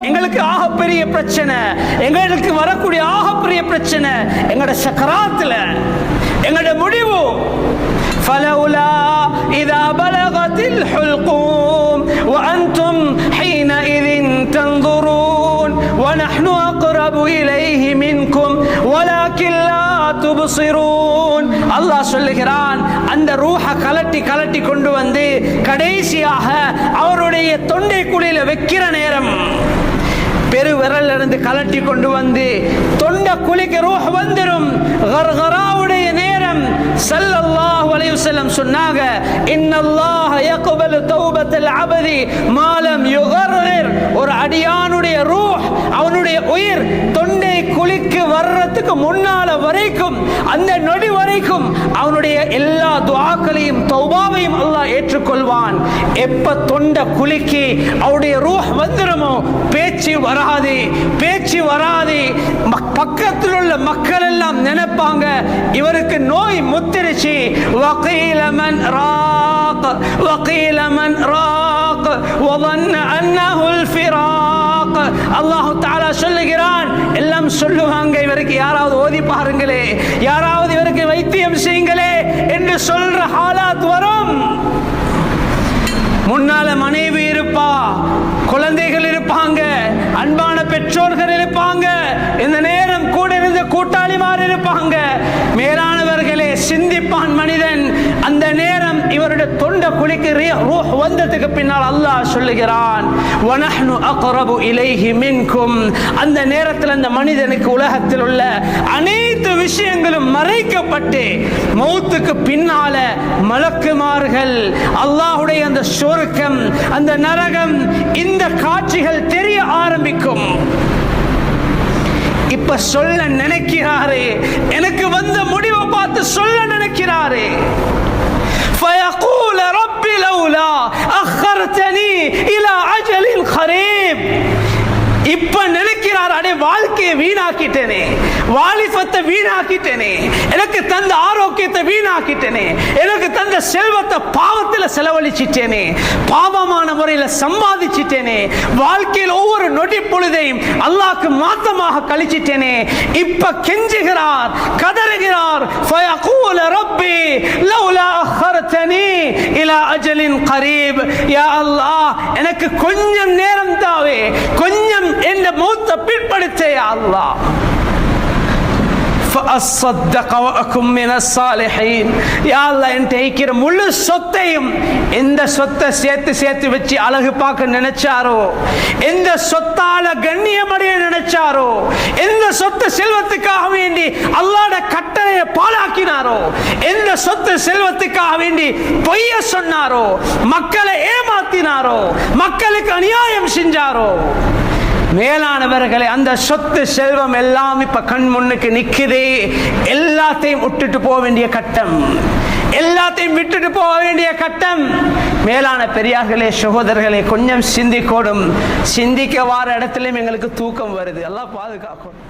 எங்களுக்கு ஆகப்பெரிய பிரச்சனை எங்களுக்கு வரக்கூடிய ஆகப்பெரிய பிரச்சனை எங்களோட சக்கராத்துல எங்களோட முடிவு فلولا إذا بلغت الحلقوم وأنتم حينئذ تنظرون ونحن أقرب إليه منكم ولكن لا تبصرون அல்லாஹ் சொல்லுகிறான் அந்த ரூஹ கலட்டி கலட்டி கொண்டு வந்து கடைசியாக அவருடைய தொண்டை குழியில வைக்கிற நேரம் பெருவிரல்ல இருந்து கலட்டி கொண்டு வந்து தொண்டை குழிக்கு ரூஹ் வந்துரும். கர்கராவுடைய நேரம் சல்லல்லாஹு அலைஹி வஸல்லம் சொன்னாங்க இன்னல்லாஹ யக்பலு தௌபத்தல் அபதி மாலம் யுகர்கிர் ஒரு அடியானுடைய ரூஹ் அவனுடைய உயிர் தொண்டை குழிக்கு வர்றதுக்கு முன்னால வரைக்கும் அந்த நொடி வரைக்கும் அவனுடைய எல்லா துஆக்களையும் தௌபாவையும் அல்லாஹ் ஏற்றுக்கொள்வான் எப்ப தொண்டை குலுக்கி அவருடைய ரூஹ் வந்துருமோ பேச்சு வராது பேச்சு வராது மக்- பக்கத்தில் உள்ள மக்கள் எல்லாம் நினைப்பாங்க இவருக்கு நோய் முத்திருச்சு வகீல மன் ராக் வகீல மன் ராக் وظن أنه الفراق அல்லாஹு தாலா சொல்லுகிறான் எல்லாம் சொல்லுவாங்க இவருக்கு யாராவது ஓதி பாருங்களே யாராவது சொல்ற ஹாலாத் வரும். முன்னால மனைவி இருப்பா குழந்தைகள் இருப்பாங்க அன்பான பெற்றோர்கள் இருப்பாங்க இந்த நேரம் கூட இருந்த கூட்டாளிமார் இருப்பாங்க. மேலானவர்களே சிந்திப்பான் மனிதன் இவருடைய தொண்டை குளிக்கு ரூஹ் வந்ததுக்கு பின்னால் அல்லாஹ் சொல்லுகிறான் வனஹ்னு அக்ரபு இலைஹி மின்கும். அந்த நேரத்தில் அந்த மனிதனுக்கு உலகத்தில் உள்ள அனைத்து விஷயங்களும் மறைக்கப்பட்டு மௌத்துக்கு பின்னால மலக்குமார்கள் அல்லாஹ்வுடைய அந்த சொருக்கம் அந்த நரகம் இந்த காட்சிகள் தெரிய ஆரம்பிக்கும். இப்ப சொல்ல நினைக்கிறாரே எனக்கு வந்த முடிவை பார்த்து சொல்ல நினைக்க வீணாக்கிட்டேனே. வாலிபத்தை வீணாக்கிட்டேனே. எனக்கு தந்த ஆரோக்கியத்தை வீணாக்கிட்டேனே. எனக்கு தந்த செல்வத்தை பாவத்தில் செலவழிச்சிட்டேனே. பாவமான முறையில் சம்பாதிச்சிட்டேனே. வாழ்க்கையில் ஒவ்வொரு நொடி பொழுதையும் அல்லாக்கு மாத்தமாக கழிச்சிட்டேனே. இப்ப கெஞ்சுகிறார் கதறுகிறார். ரப்பி லவ்லா அஹர்தனி இலா அஜலின் கரீப். யா அல்லாஹ் எனக்கு கொஞ்சம் நேரம் കർത്താവേ കൊഞ്ഞം എന്റെ മൂത്ത പിൻപെടുത്തേ അല്ലാ. முழு சொத்தையும் இந்த சொத்தை சேர்த்து சேர்த்து வச்சு அழகு பார்க்க நினைச்சாரோ எந்த சொத்தால கண்ணியமடைய நினைச்சாரோ எந்த சொத்து செல்வத்துக்காக வேண்டி அல்லாட கட்ட பாழாக்கினாரோ? எந்த சொத்து செல்வத்துக்காக வேண்டி பொய்ய சொன்னாரோ? மக்களை ஏமாத்தினாரோ? மக்களுக்கு அநியாயம் செஞ்சாரோ? மேலானவர்களே அந்த சொத்து செல்வம் எல்லாம் இப்ப கண் முன்னுக்கு நிக்குது. எல்லாத்தையும் விட்டுட்டு போக வேண்டிய கட்டம். எல்லாத்தையும் விட்டுட்டு போக வேண்டிய கட்டம். மேலான பெரியார்களே சகோதரர்களே கொஞ்சம் சிந்திக்கோடும். சிந்திக்க வார இடத்துலயும் எங்களுக்கு தூக்கம் வருது. எல்லாம் பாதுகாக்கணும்.